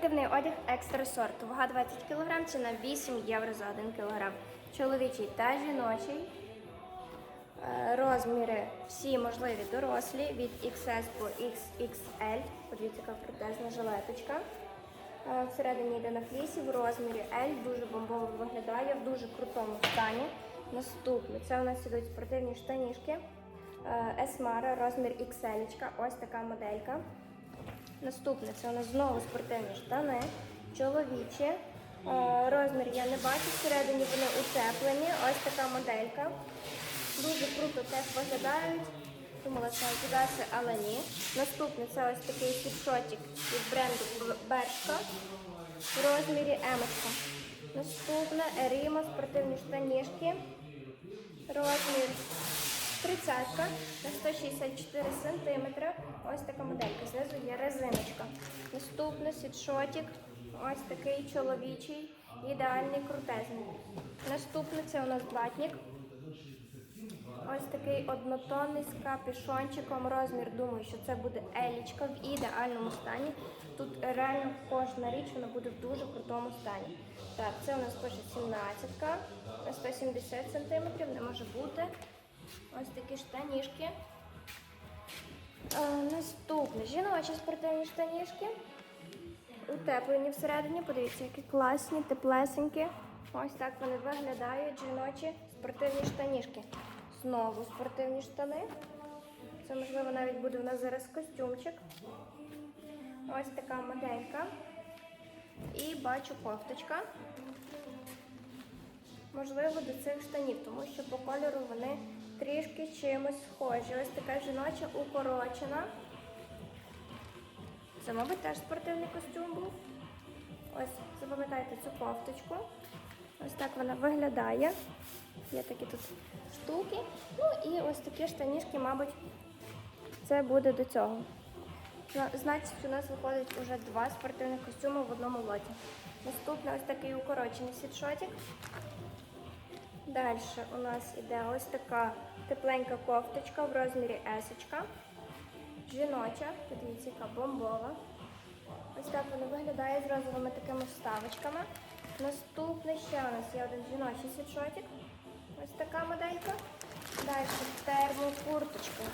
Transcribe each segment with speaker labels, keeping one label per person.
Speaker 1: Спортивний одяг екстра сорту. Вага 20 кг, ціна 8 євро за 1 кг. Чоловічий та жіночий. Е, Розміри всі можливі дорослі від XS по XXL. Подивіться, яка крутезна жилеточка. Е, Всередині йде на флісі в розмірі L, дуже бомбово виглядає, в дуже крутому стані. Наступне це у нас ідуть спортивні штанішки. Е, Esmara, розмір XL, ось така моделька. Наступне це у нас знову спортивні штани, чоловічі. Е, Розмір я не бачу, всередині вони утеплені. Ось така моделька. Дуже круто теж виглядають. Думала, що Adidas, але ні. Наступне це ось такий світшотик від бренду Бершка в розмірі Емочка. Наступне Еріма, спортивні штанішки. Розмір 30 на 164 см. Ось така моделька. Знизу є резиночка. Наступний світшотик. Ось такий чоловічий, ідеальний крутезний. Наступний це у нас блатник. Ось такий однотонний з капюшончиком. Розмір, думаю, що це буде елічка в ідеальному стані. Тут реально кожна річ вона буде в дуже крутому стані. Так, це у нас пише 17 на 170 см, не може бути. Ось такі штанішки. Е, наступне жіночі спортивні штанішки. Утеплені всередині. Подивіться, які класні, теплесенькі. Ось так вони виглядають. Жіночі спортивні штанішки. Знову спортивні штани. Це, можливо, навіть буде у нас зараз костюмчик. Ось така моделька. І бачу кофточка. Можливо, до цих штанів, тому що по кольору вони трішки чимось схожі. Ось така жіноча укорочена. Це, мабуть, теж спортивний костюм був. Ось, запам'ятайте цю кофточку. Ось так вона виглядає. Є такі тут штуки. Ну і ось такі штанішки, мабуть, це буде до цього. Значить, у нас виходить уже два спортивних костюми в одному лоті. Наступний ось такий укорочений світшотик. Далі у нас іде ось така тепленька кофточка в розмірі есочка. Жіноча, подивіться, яка бомбова. Ось так вона виглядає з розовими такими вставочками. Наступний ще у нас є один жіночий світшотик. Ось така моделька. Далі термокурточка.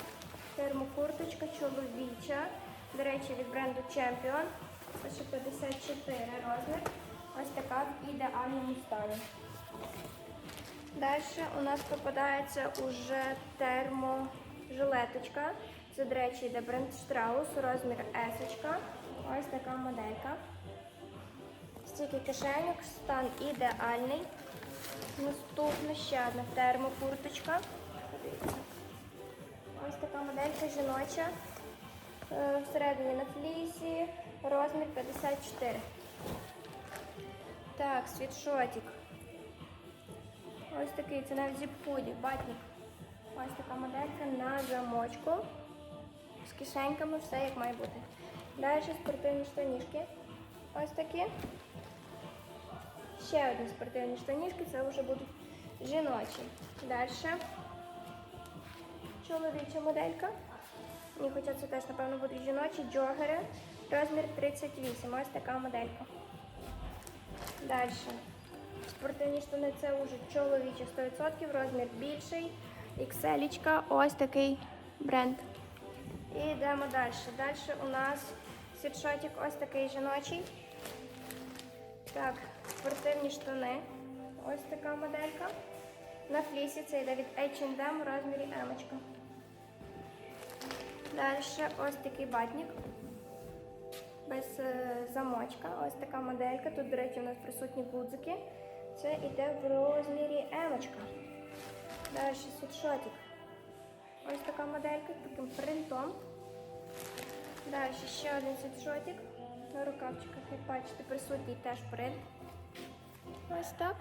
Speaker 1: Термокурточка чоловіча. До речі, від бренду Champion. Це ще 54 розмір. Ось така в ідеальному стані. Далі у нас попадається уже терможилеточка. Це, до речі, йде бренд Strauss, розмір S. Ось така моделька. Стільки кишеньок, стан ідеальний. Наступна ще одна термокурточка. Ось така моделька жіноча. Е, Всередині на флісі, розмір 54. Так, світшотик. Ось такий, це навіть зіп-худі, батник. Ось така моделька на замочку. З кишеньками, все як має бути. Далі спортивні штанішки. Ось такі. Ще одні спортивні штанішки, це вже будуть жіночі. Далі. Чоловіча моделька. Ні, хоча це теж, напевно, будуть жіночі джогери. Розмір 38. Ось така моделька. Далі. Спортивні штани це вже чоловічі 100%, розмір більший. XL, ось такий бренд. І йдемо далі. Далі у нас світшотик ось такий жіночий. Так, спортивні штани. Ось така моделька. На флісі це йде від H&M в розмірі M. Далі ось такий батник. Без е, замочка. Ось така моделька. Тут, до речі, у нас присутні гудзики. Це йде в розмірі емочка. Далі світшотик. Ось така моделька з таким принтом. Далі ще один світшотик. На рукавчиках, як бачите, присутній теж принт. Ось так.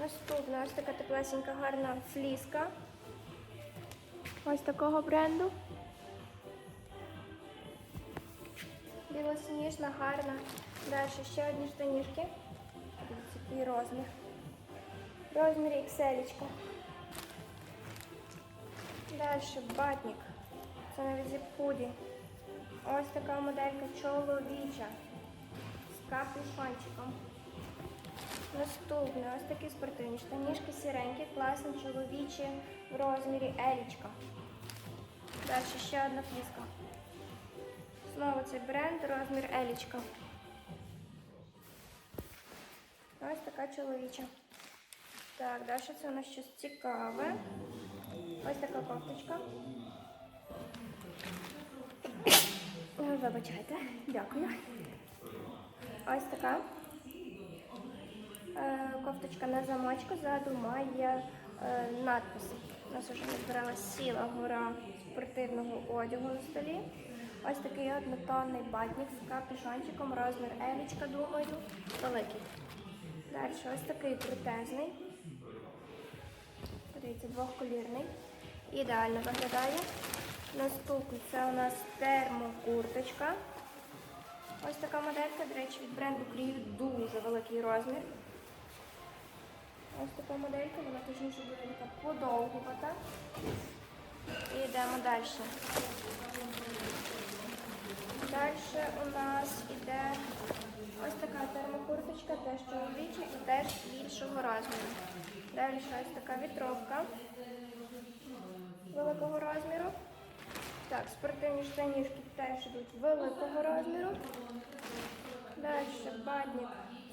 Speaker 1: Наступна ось така теплесенька гарна фліска. Ось такого бренду. Білосніжна, гарна. Далі ще одні штанішки. Який розмір. Розмір XL. Далі батник. Це навіть зіп-худі. Ось така моделька чоловіча з капюшончиком. Наступне ось такі спортивні штанішки сіренькі, класні, чоловічі в розмірі елічка. Далі ще одна фліска. Знову цей бренд, розмір елічка. Така чоловіча. Так, далі це у нас щось цікаве. Ось така кофточка. Ой, Вибачайте, дякую. Ось така. Е, Кофточка на замочку, ззаду має е, надпис. У нас вже збиралась ціла гора спортивного одягу на столі. Ось такий однотонний батник з капюшончиком, розмір елічка, думаю, великий. Далі ось такий крутезний. Дивіться, двохколірний. Ідеально виглядає. Наступний це у нас термокурточка. Ось така моделька, до речі, від бренду Крію дуже великий розмір. Ось така моделька, вона точніше буде така подовгувата. І йдемо далі. Далі у нас іде ось така термокурточка, теж чоловіча і теж більшого розміру. Далі ось така вітровка великого розміру. Так, спортивні штанішки теж йдуть великого розміру. Далі бадник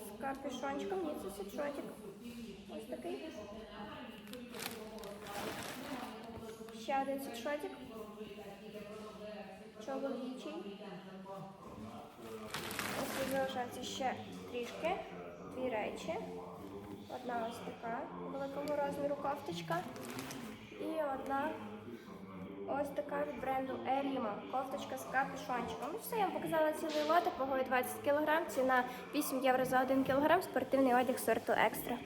Speaker 1: з капюшончиком, ні, це світшотик. Ось такий. Ще один світшотик. Чоловічий. Ось залишається ще трішки. Дві речі. Одна ось така великого розміру кофточка. І одна ось така від бренду Еріма. Кофточка з капюшончиком. Ну все, я вам показала цілий лотик, вагою 20 кг, ціна 8 євро за 1 кг, спортивний одяг сорту екстра.